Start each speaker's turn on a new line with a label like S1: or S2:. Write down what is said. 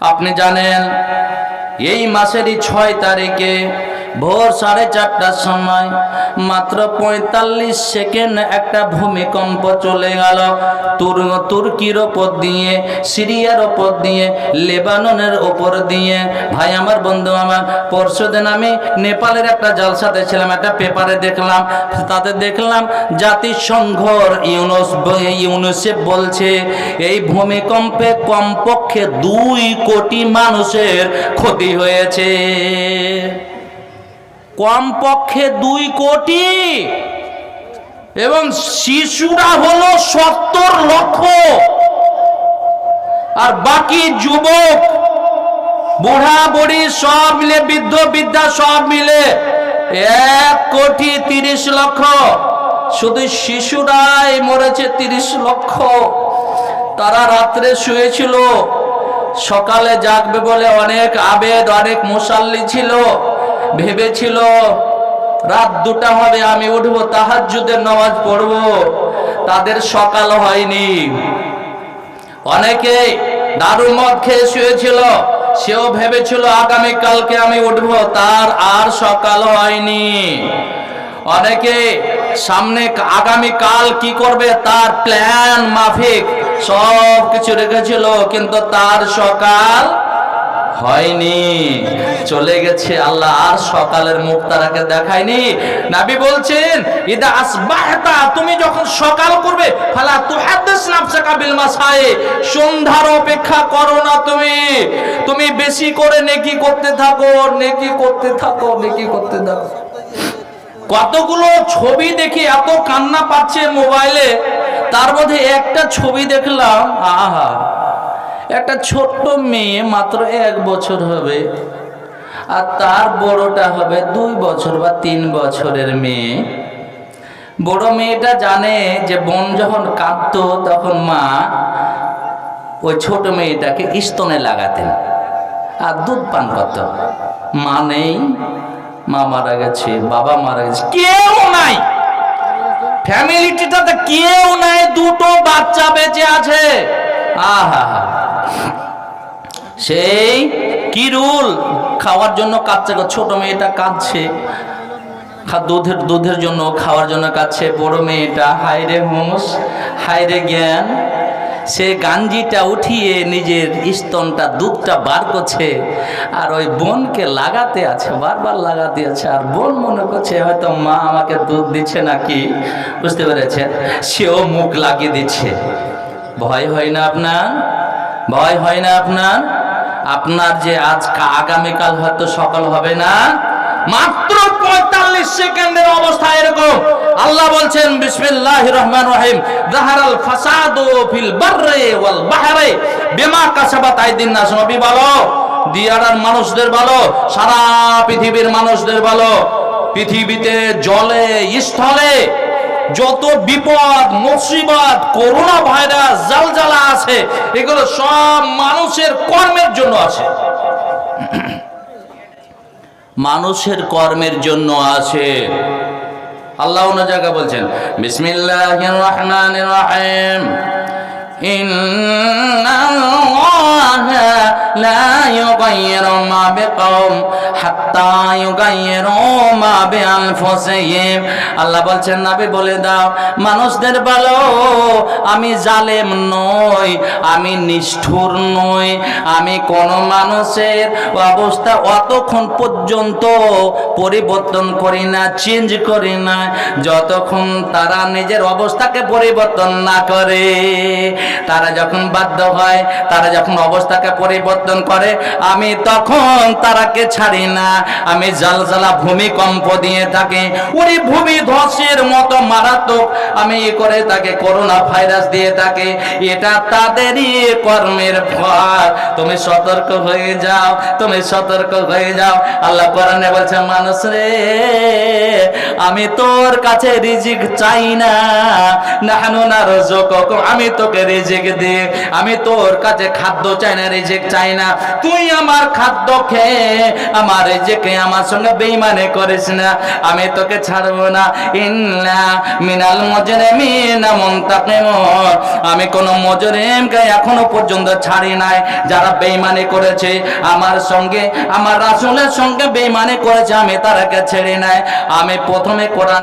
S1: আপনি জানেন এই মাসেরই ছয় তারিখে ভোর সাড়ে চারটার সময় মাত্র পঁয়তাল্লিশ সেকেন্ড একটা ভূমিকম্প চলে গেল। তুর্কির ওপর দিয়ে, সিরিয়ার ওপর দিয়ে, লেবাননের ওপর দিয়ে। ভাই, আমার বন্ধু, আমার পরশুদিন আমি নেপালের একটা জালসাতে ছিলাম, একটা পেপারে দেখলাম। তাতে দেখলাম জাতিসংঘর ইউনুস, ইউনিসেফ বলছে, এই ভূমিকম্পে কমপক্ষে দুই কোটি মানুষের ক্ষতি হয়েছে। কমপক্ষে দুই কোটি। এবং শিশুরা হলো সত্তর লক্ষ। আর বাকি যুবক, বুড়া বুড়ি সব মিলে, বৃদ্ধ বৃদ্ধা সব মিলে এক কোটি তিরিশ লক্ষ। শুধু শিশুরাই মরেছে তিরিশ লক্ষ। তারা রাত্রে শুয়েছিল, সকালে জাগবে বলে অনেক আবেদ, অনেক মুসাল্লি ছিল। ভেবেছিল, রাত দুটা হবে, আমি উঠবো, তাহাজ্জুদের নামাজ পড়ব। তাদের সকাল হয়নি। অনেকে দারু মদ খেয়ে শুয়েছিল, সেও ভেবেছিল, আগামী কালকে আমি উঠবো। তার আর সকাল হয়নি। অনেকে সামনে আগামী কাল কি করবে, তার প্ল্যান, মাফিক সব কিছু রেখেছিল, কিন্তু তার সকাল হয়নি। চলে গেছে আল্লাহ, আর সকালের মুখ তারাকে দেখায়নি। নাবি বলছেন, ইদা আসবাহতা, তুমি যখন সকাল করবে, ফালা তুহাদ্দিস নাফসাকা বিল মাসায়ে সন্ধ্যার অপেক্ষা করো না তুমি। তুমি বেশি করে নেকি করতে থাকো, নেকি করতে থাকো, নেকি করতে থাকো। কতগুলো ছবি দেখি এত কান্না পাচ্ছে মোবাইলে, তার মধ্যে একটা ছবি দেখলাম, আহা একটা ছোট্ট মেয়ে মাত্র এক বছর হবে আর তার বড়টা হবে দুই বছর বা তিন বছরের মেয়ে। বড় মেয়েটা জানে যে বোন যখন কাঁদতো তখন মা ওই ছোট মেয়েটাকে স্তনে লাগাতেন আর দুধ পান করত। মা নেই, মা মারা গেছে, বাবা মারা গেছে, কেউ নাই। ফ্যামিলিটাতে কেউ নাই, দুটো বাচ্চা বেঁচে আছে। আহা সেই কি রুল? খাওয়ার জন্য কাঁদছে ছোট মেয়েটা কাঁদছে। দুধের দুধের জন্য খাওয়ার জন্য কাঁদছে, বড় মেয়েটা। হাইরে হুঁশ হাইরে জ্ঞান। সে গাঞ্জিটা উঠিয়ে নিজের স্তনটা, দুধটা বার করছে। আর ওই বোনকে লাগাতে আছে, বারবার লাগাতে আছে। আর বোন মনে করছে, হয়তো মা আমাকে দুধ দিচ্ছে নাকি? বুঝতে পেরেছেন? সেও মুখ লাগিয়ে দিচ্ছে। ভয় হয় না আপনার? ভয় হয় না আপনার? আপনার যে আজ আগামীকাল হয়তো সকাল হবে না, মাত্র পঁয়তাল্লিশ সেকেন্ডের অবস্থা এরকম। আল্লাহ বলছেন বিসমিল্লাহ রহমান রহিম। জাহারাল ফাসাদু ফিল বাররে ওয়াল বাহরে। বিমা কাসাবাত আইদিন নাস। নবী বলো, দিয়ারার মানুষদের বলো, সারা পৃথিবীর মানুষদের বলো, পৃথিবীতে জলে, স্থলে যত বিপদ, মুসিবত, করোনা ভাইরাস, জালজালা আছে, এগুলো সব মানুষের কর্মের জন্য আছে। মানুষের কর্মের জন্য আছে। আল্লাহ অন্য জায়গা বলছেন বিসমিল্লাহ রহমান রহিম। লা ইউগাইরু মা বিকাউম হাত্তা ইউগাইরু মা বিআনফুসিহিম আল্লাহ বলছেন, নবী, বলে দাও, মানুষদের বলো, আমি জালেম নই, আমি নিষ্ঠুর নই, আমি কোন মানুষের অবস্থা অতক্ষণ পর্যন্ত পরিবর্তন করি না চেঞ্জ করি না, যতক্ষণ তারা নিজের অবস্থাকে পরিবর্তন না করে। তারা যখন বাধ্য হয়, তারা যখন অবস্থাকে পরিবর্তন করে, আমি তখন তারাকে ছাড়ি না, আমি জালজালা ভূমিকম্প দিয়ে থাকি ওই ভূমি ধসের মতো মারাত্মক, আমি ই করে তাকে করোনা ভাইরাস দিয়ে থাকি এটা তাদেরই কর্মের ফল। তুমি সতর্ক হয়ে যাও, তুমি সতর্ক হয়ে যাও। আল্লাহ কোরআনে বলছে, মানুষ রে, আমি তোর কাছে রিজিক চাই না, নাহানু না আমি তোকে রিজিক দে, আমি তোর কাছে খাদ্য চাই না, রিজিক চাই না। তুই আমার খাদ্য খেয়ে আমার রিজিকে আমার সঙ্গে বেইমানে করিস না, আমি তোকে ছাড়বো না। ইন্না মিনাল মজরিমিনা মুনতাকিমুন আমি কোন মজরেমকে এখনও পর্যন্ত ছাড়ি নাই, যারা বেইমানি করেছে। আমার সঙ্গে, আমার রাসূলের সঙ্গে বেইমানি করেছে, আমি তারাকে ছেড়ে নাই। আমি প্রথমে কোরআন